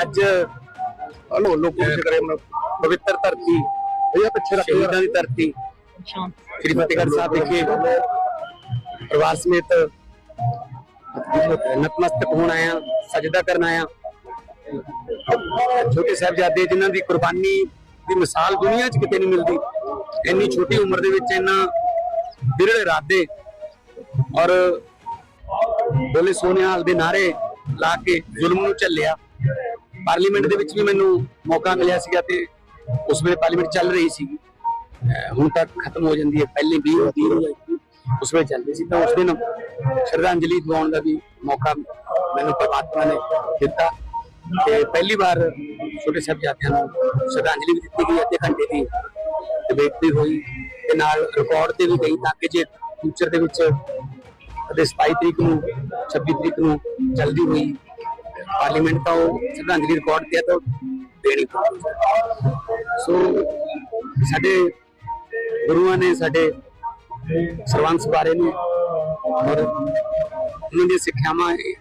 ਅੱਜ ਹਲੋ ਲੋਕ ਕੁਝ ਕਰੇ ਪਵਿੱਤਰ ਧਰਤੀ ਇਹ ਪਿੱਛੇ ਰੱਖ ਦੀ ਧਰਤੀ। ਸ੍ਰੀ ਫਤਿਹਗੜ੍ਹ ਸਾਹਿਬ ਵਿਖੇ ਪ੍ਰਵਾਸ ਸਮੇਤ ਨਤਮਸਤਕ ਹੋਣ ਆਇਆ ਸਜਦਾ ਕਰਨ ਆਇਆ। ਛੋਟੇ ਸਾਹਿਬਜ਼ਾਦੇ ਜਿਨ੍ਹਾਂ ਦੀ ਕੁਰਬਾਨੀ ਦੀ ਮਿਸਾਲ ਦੁਨੀਆ 'ਚ ਕਿਤੇ ਨਹੀਂ ਮਿਲਦੀ ਇੰਨੀ ਛੋਟੀ ਉਮਰ ਦੇ ਵਿੱਚ ਇੰਨਾ ਬਿਰੜ ਇਰਾਦੇ ਔਰ ਬੋਲੇ ਸੋਨਿਆਲ ਦੇ ਨਾਰੇ ਲਾ ਕੇ ਜ਼ੁਲਮ ਨੂੰ ਝੱਲਿਆ। ਪਾਰਲੀਮੈਂਟ ਦੇ ਵਿੱਚ ਵੀ ਮੈਨੂੰ ਮੌਕਾ ਮਿਲਿਆ ਸੀਗਾ ਤੇ ਉਸ ਵੇਲੇ ਪਾਰਲੀਮੈਂਟ ਚੱਲ ਰਹੀ ਸੀ। ਹੁਣ ਤੱਕ ਖਤਮ ਹੋ ਜਾਂਦੀ ਹੈ, ਪਹਿਲੇ ਵੀ ਹੁੰਦੀ ਰਹੀ ਹੈ। ਉਸ ਵੇਲੇ ਚੱਲਦੀ ਸੀ ਤਾਂ ਉਸ ਦਿਨ ਸ਼ਰਧਾਂਜਲੀ ਦਿਵਾਉਣ ਦਾ ਵੀ ਮੌਕਾ ਮੈਨੂੰ ਪਰਮਾਤਮਾ ਨੇ ਦਿੱਤਾ। ਤੇ ਪਹਿਲੀ ਵਾਰ ਛੋਟੇ ਸਾਹਿਬਜ਼ਾਦਿਆਂ ਨੂੰ ਸ਼ਰਧਾਂਜਲੀ ਵੀ ਦਿੱਤੀ ਗਈ, ਅੱਧੇ ਘੰਟੇ ਦੀ ਡਿਬੇਟ ਵੀ ਹੋਈ ਤੇ ਨਾਲ ਰਿਕਾਰਡ ਤੇ ਵੀ ਗਈ ਤਾਂ ਕਿ ਜੇ ਫਿਊਚਰ ਦੇ ਵਿੱਚ ਅਤੇ 27 ਤਰੀਕ ਨੂੰ 26 ਤਰੀਕ ਨੂੰ ਜਲਦੀ ਹੋਈ ਪਾਰਲੀਮੈਂਟ ਤਾਂ ਉਹ ਸ਼ਰਧਾਂਜਲੀ ਰਿਕਾਰਡ ਤੇ ਆ ਦੇਣੀ ਸੋ ਸਾਡੇ ਗੁਰੂਆਂ ਨੇ ਸਾਡੇ ਸਰਵੰਸ ਬਾਰੇ ਨੇ ਔਰ ਉਹਨਾਂ ਦੀਆਂ ਸਿੱਖਿਆਵਾਂ ਇਹ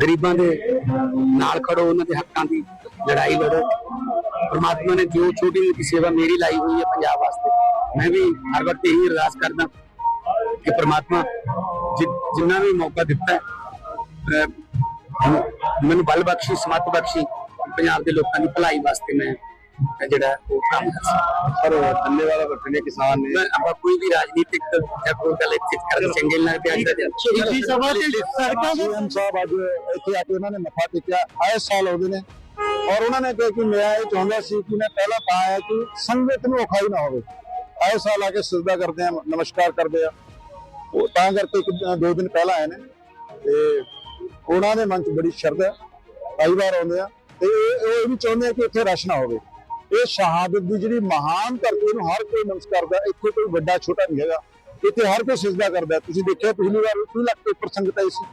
ਗਰੀਬਾਂ ਦੇ ਨਾਲ ਖੜੋ, ਉਹਨਾਂ ਦੇ ਹੱਕਾਂ ਦੀ ਲੜਾਈ ਲੜੋ। ਪਰਮਾਤਮਾ ਨੇ ਜੋ ਛੋਟੀ ਮੋਟੀ ਸੇਵਾ ਮੇਰੀ ਲਾਈ ਹੋਈ ਹੈ ਪੰਜਾਬ ਵਾਸਤੇ, ਮੈਂ ਵੀ ਹਰ ਵਕਤ ਇਹੀ ਅਰਦਾਸ ਕਰਦਾ ਕਿ ਪ੍ਰਮਾਤਮਾ ਜਿੰਨਾ ਵੀ ਮੌਕਾ ਦਿੱਤਾ ਹੈ, ਮੈਨੂੰ ਬਲ ਬਖਸ਼ੀ ਸਮਤ ਬਖਸ਼ੀ ਪੰਜਾਬ ਦੇ ਲੋਕਾਂ ਦੀ ਭਲਾਈ ਵਾਸਤੇ ਮੈਂ ਜਿਹੜਾ ਉਹ ਕੰਮ ਕਰ ਸਕਾਂ ਪਰ ਧੰਨੇ ਵਾਲਾ ਬੈਠੇ ਕਿਸਾਨ ਨੇ। ਮੈਂ ਆਪਾਂ ਕੋਈ ਵੀ ਰਾਜਨੀਤਿਕ ਜਾਂ ਕੋਈ ਗੱਲ ਇੱਥੇ ਕਰਕੇ ਚੰਗੇ ਨਹੀਂ ਲੱਗਦੇ ਅੱਜ ਦਾ ਦਿਨ ਸ਼ਹੀਦੀ ਸਭਾ ਤੇ ਸੜਕਾਂ ਦੇ ਸਾਹਿਬ ਅੱਜ ਇੱਥੇ ਆ ਕੇ ਉਹਨਾਂ ਨੇ ਮੱਥਾ ਟੇਕਿਆ ਆਏ ਸਾਲ ਆਉਂਦੇ ਨੇ। ਔਰ ਉਹਨਾਂ ਨੇ ਕਿਹਾ ਕਿ ਮੈਂ ਇਹ ਚਾਹੁੰਦਾ ਸੀ ਕਿ ਮੈਂ ਪਹਿਲਾਂ ਤਾਂ ਆਇਆ ਕਿ ਸੰਗਤ ਨੂੰ ਔਖਾਈ ਨਾ ਹੋਵੇ। ਆਏ ਸਾਲ ਆ ਕੇ ਸਜਦਾ ਕਰਦੇ ਆ ਨਮਸਕਾਰ ਕਰਦੇ ਆ ਉਹ ਤਾਂ ਕਰਕੇ ਇੱਕ ਦੋ ਦਿਨ ਪਹਿਲਾਂ ਆਏ ਨੇ ਤੇ ਉਹਨਾਂ ਦੇ ਮਨ 'ਚ ਬੜੀ ਸ਼ਰਧਾ ਹੈ। ਕਈ ਵਾਰ ਆਉਂਦੇ ਆ ਤੇ ਇਹ ਵੀ ਚਾਹੁੰਦੇ ਆ ਕਿ ਇੱਥੇ ਰਸ਼ ਨਾ ਹੋਵੇ। ਇਹ ਸ਼ਹਾਦਤ ਦੀ ਜਿਹੜੀ ਮਹਾਨ ਧਰਤੀ ਨੂੰ ਹਰ ਕੋਈ ਨਮਸਕਾਰ ਕਰਦਾ ਇੱਥੇ ਕੋਈ ਵੱਡਾ ਛੋਟਾ ਨਹੀਂ ਹੈਗਾ। ਇੱਥੇ ਹਰ ਕੋਈ ਸਜਦਾ ਕਰਦਾ ਤੁਸੀਂ ਦੇਖਿਆ ਪਿਛਲੀ ਵਾਰ 30 ਲੱਖ ਤੋਂ ਉੱਪਰ ਸੰਗਤ ਆਈ ਸੀ।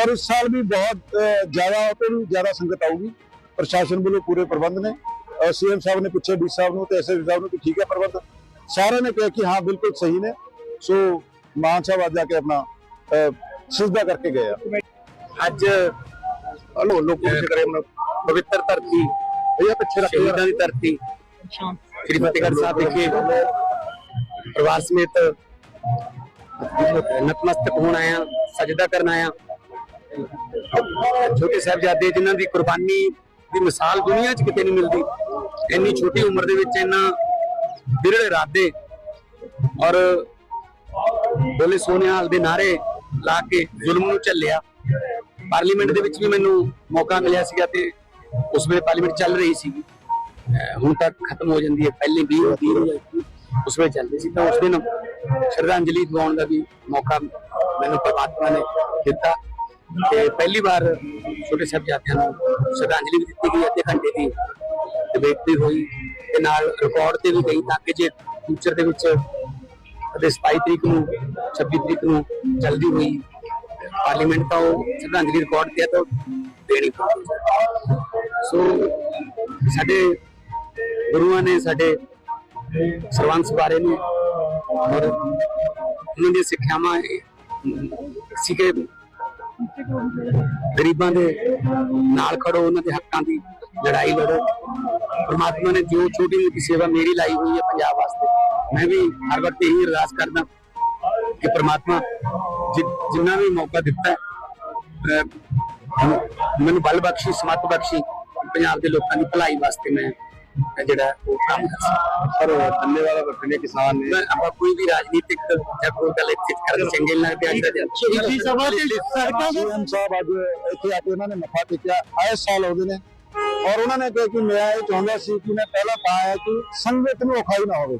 ਔਰ ਇਸ ਸਾਲ ਵੀ ਬਹੁਤ ਅਹ, ਜ਼ਿਆਦਾ ਤੋਂ ਵੀ ਜ਼ਿਆਦਾ ਸੰਗਤ ਆਊਗੀ। ਪ੍ਰਸ਼ਾਸਨ ਵੱਲੋਂ ਪੂਰੇ ਪ੍ਰਬੰਧ ਨੇ। ਸੀਐਮ ਸਾਹਿਬ ਨੇ ਪੁੱਛਿਆ ਡੀ ਸਾਹਿਬ ਨੂੰ ਤੇ ਐਸਐਸ ਸਾਹਿਬ ਨੂੰ ਕਿ ਠੀਕ ਹੈ ਪ੍ਰਬੰਧ। ਸਾਰਿਆਂ ਨੇ ਕਿਹਾ ਕਿ ਹਾਂ ਬਿਲਕੁਲ ਸਹੀ ਨੇ। ਸੋ ਮਾਨ ਸਾਹਿਬ ਅੱਜ ਜਾ ਕੇ ਆਪਣਾ ਸਜਦਾ ਕਰਕੇ ਗਏ ਆ। ਅੱਜ ਹਲੋ ਲੋਕ ਕੁਝ ਕਰੇ ਪਵਿੱਤਰ ਧਰਤੀ ਇਹ ਪਿੱਛੇ ਰੱਖ ਸ਼ਹੀਦਾਂ ਦੀ ਧਰਤੀ। ਸ੍ਰੀ ਫਤਿਹਗੜ੍ਹ ਸਾਹਿਬ ਵਿਖੇ ਪ੍ਰਵਾਸ ਸਮੇਤ ਨਤਮਸਤਕ ਹੋਣ ਆਇਆ ਸਜਦਾ ਕਰਨ ਆਇਆ ਛੋਟੇ ਸਾਹਿਬਜ਼ਾਦੇ ਜਿਨ੍ਹਾਂ ਦੀ ਕੁਰਬਾਨੀ ਦੀ ਮਿਸਾਲ ਦੁਨੀਆ 'ਚ ਕਿਤੇ ਨਹੀਂ ਮਿਲਦੀ ਇੰਨੀ ਛੋਟੀ ਉਮਰ ਦੇ ਵਿੱਚ ਇੰਨਾ ਬਿਰੜ ਇਰਾਦੇ ਔਰ ਬੋਲੇ ਸੋਨਿਆਲ ਦੇ ਨਾਰੇ ਲਾ ਕੇ ਜ਼ੁਲਮ ਨੂੰ ਝੱਲਿਆ। ਪਾਰਲੀਮੈਂਟ ਦੇ ਵਿੱਚ ਵੀ ਮੈਨੂੰ ਮੌਕਾ ਮਿਲਿਆ ਸੀਗਾ ਤੇ ਉਸ ਵੇਲੇ ਪਾਰਲੀਮੈਂਟ ਚੱਲ ਰਹੀ ਸੀ। ਹੁਣ ਤੱਕ ਖਤਮ ਹੋ ਜਾਂਦੀ ਹੈ, ਪਹਿਲੇ ਵੀ ਹੁੰਦੀ ਹੈ। ਉਸ ਵੇਲੇ ਚੱਲਦੀ ਸੀ ਤਾਂ ਉਸ ਦਿਨ ਸ਼ਰਧਾਂਜਲੀ ਦਿਵਾਉਣ ਦਾ ਵੀ ਮੌਕਾ ਮੈਨੂੰ ਪਰਮਾਤਮਾ ਨੇ ਦਿੱਤਾ ਤੇ ਪਹਿਲੀ ਵਾਰ ਛੋਟੇ ਸਾਹਿਬਜ਼ਾਦਿਆਂ ਨੂੰ ਸ਼ਰਧਾਂਜਲੀ ਵੀ ਦਿੱਤੀ ਗਈ ਅੱਧੇ ਘੰਟੇ ਦੀ ਡਿਬੇਟ ਵੀ ਹੋਈ ਤੇ ਨਾਲ ਰਿਕਾਰਡ ਤੇ ਵੀ ਗਈ ਤਾਂ ਕਿ ਜੇ ਫਿਊਚਰ ਦੇ ਵਿੱਚ ਅਤੇ 27 ਤਰੀਕ ਨੂੰ 26 ਤਰੀਕ ਨੂੰ ਜਲਦੀ ਹੋਈ ਪਾਰਲੀਮੈਂਟ ਤਾਂ ਉਹ ਸ਼ਰਧਾਂਜਲੀ ਰਿਕਾਰਡ ਤੇ ਤਾਂ ਦੇਣੀ ਸੋ ਸਾਡੇ ਗੁਰੂਆਂ ਨੇ ਸਾਡੇ ਸਰਵੰਸ ਬਾਰੇ ਨੇ ਔਰ ਉਹਨਾਂ ਦੀਆਂ ਸਿੱਖਿਆਵਾਂ ਇਹ ਸੀ ਕਿ ਗਰੀਬਾਂ ਦੇ ਨਾਲ ਖੜੋ ਉਹਨਾਂ ਦੇ ਹੱਕਾਂ ਦੀ ਲੜਾਈ ਲੜੋ ਪਰਮਾਤਮਾ ਨੇ ਜੋ ਛੋਟੀ ਮੋਟੀ ਸੇਵਾ ਮੇਰੀ ਲਾਈ ਹੋਈ ਹੈ ਪੰਜਾਬ ਵਾਸਤੇ ਮੈਂ ਵੀ ਹਰ ਵਕਤ ਇਹੀ ਅਰਦਾਸ ਕਰਦਾ ਕਿ ਪ੍ਰਮਾਤਮਾ ਜਿੰਨਾ ਵੀ ਮੌਕਾ ਦਿੱਤਾ ਹੈ, ਮੈਨੂੰ ਬਲ ਬਖਸ਼ੀ ਸਮਤ ਬਖਸ਼ੀ ਪੰਜਾਬ ਦੇ ਲੋਕਾਂ ਦੀ ਭਲਾਈ ਵਾਸਤੇ ਮੈਂ ਜਿਹੜਾ ਉਹ ਕੰਮ ਕਰ ਸਕਾਂ ਪਰ ਧੰਨੇ ਵਾਲਾ ਬੈਠੇ ਕਿਸਾਨ ਨੇ। ਮੈਂ ਆਪਾਂ ਕੋਈ ਵੀ ਰਾਜਨੀਤਿਕ ਜਾਂ ਕੋਈ ਗੱਲ ਇੱਥੇ ਕਰਕੇ ਚੰਗੇ ਨਹੀਂ ਲੱਗਦੇ ਅੱਜ ਦਾ ਸ਼ਹੀਦੀ ਸਭਾ ਤੇ ਸੀਐਮ ਸਾਹਿਬ ਅੱਜ ਇੱਥੇ ਆ ਕੇ ਉਹਨਾਂ ਨੇ ਮੱਥਾ ਟੇਕਿਆ। ਆਏ ਸਾਲ ਆਉਂਦੇ ਨੇ। ਔਰ ਉਹਨਾਂ ਨੇ ਕਿਹਾ ਕਿ ਮੈਂ ਇਹ ਚਾਹੁੰਦਾ ਸੀ ਕਿ ਮੈਂ ਪਹਿਲਾਂ ਤਾਂ ਆਇਆ ਕਿ ਸੰਗਤ ਨੂੰ ਔਖਾਈ ਨਾ ਹੋਵੇ।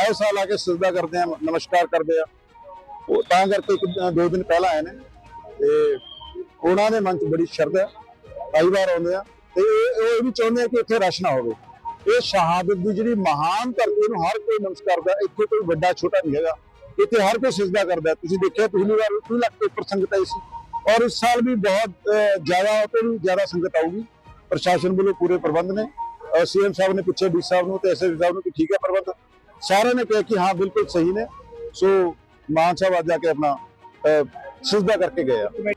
ਆਏ ਸਾਲ ਆ ਕੇ ਸਜਦਾ ਕਰਦੇ ਆ ਨਮਸਕਾਰ ਕਰਦੇ ਆ। ਉਹ ਤਾਂ ਕਰਕੇ ਇੱਕ ਦੋ ਦਿਨ ਪਹਿਲਾਂ ਆਏ ਨੇ। ਤੇ ਉਹਨਾਂ ਦੇ ਮਨ 'ਚ ਬੜੀ ਸ਼ਰਧਾ ਕਈ ਵਾਰ ਆਉਂਦੇ ਆ। ਤੇ ਇਹ ਉਹ ਇਹ ਵੀ ਚਾਹੁੰਦੇ ਆ ਕਿ ਇੱਥੇ ਰਸ਼ ਨਾ ਹੋਵੇ। ਇਹ ਸ਼ਹਾਦਤ ਦੀ ਜਿਹੜੀ ਮਹਾਨ ਧਰਤੀ ਨੂੰ ਹਰ ਕੋਈ ਨਮਸਕਾਰ ਕਰਦਾ। ਇੱਥੇ ਕੋਈ ਵੱਡਾ ਛੋਟਾ ਨਹੀਂ ਹੈਗਾ। ਇੱਥੇ ਹਰ ਕੋਈ ਸਜਦਾ ਕਰਦਾ ਤੁਸੀਂ ਦੇਖਿਆ ਪਿਛਲੀ ਵਾਰ 30 ਲੱਖ ਤੋਂ ਉੱਪਰ ਸੰਗਤ ਆਈ ਸੀ। ਔਰ ਇਸ ਸਾਲ ਵੀ ਬਹੁਤ ਅਹ, ਜ਼ਿਆਦਾ ਤੋਂ ਵੀ ਜ਼ਿਆਦਾ ਸੰਗਤ ਆਊਗੀ। ਪ੍ਰਸ਼ਾਸਨ ਵੱਲੋਂ ਪੂਰੇ ਪ੍ਰਬੰਧ ਨੇ। ਸੀਐਮ ਸਾਹਿਬ ਨੇ ਪੁੱਛਿਆ ਡੀ ਸਾਹਿਬ ਨੂੰ ਤੇ ਐਸਐਸ ਸਾਹਿਬ ਨੂੰ ਕਿ ਠੀਕ ਹੈ ਪ੍ਰਬੰਧ। ਸਾਰਿਆਂ ਨੇ ਕਿਹਾ ਕਿ ਹਾਂ ਬਿਲਕੁਲ ਸਹੀ ਨੇ। ਸੋ ਮਾਨ ਸਾਹਿਬ ਅੱਜ ਜਾ ਕੇ ਆਪਣਾ ਅਹ, ਸਜਦਾ ਕਰਕੇ ਗਏ ਆ।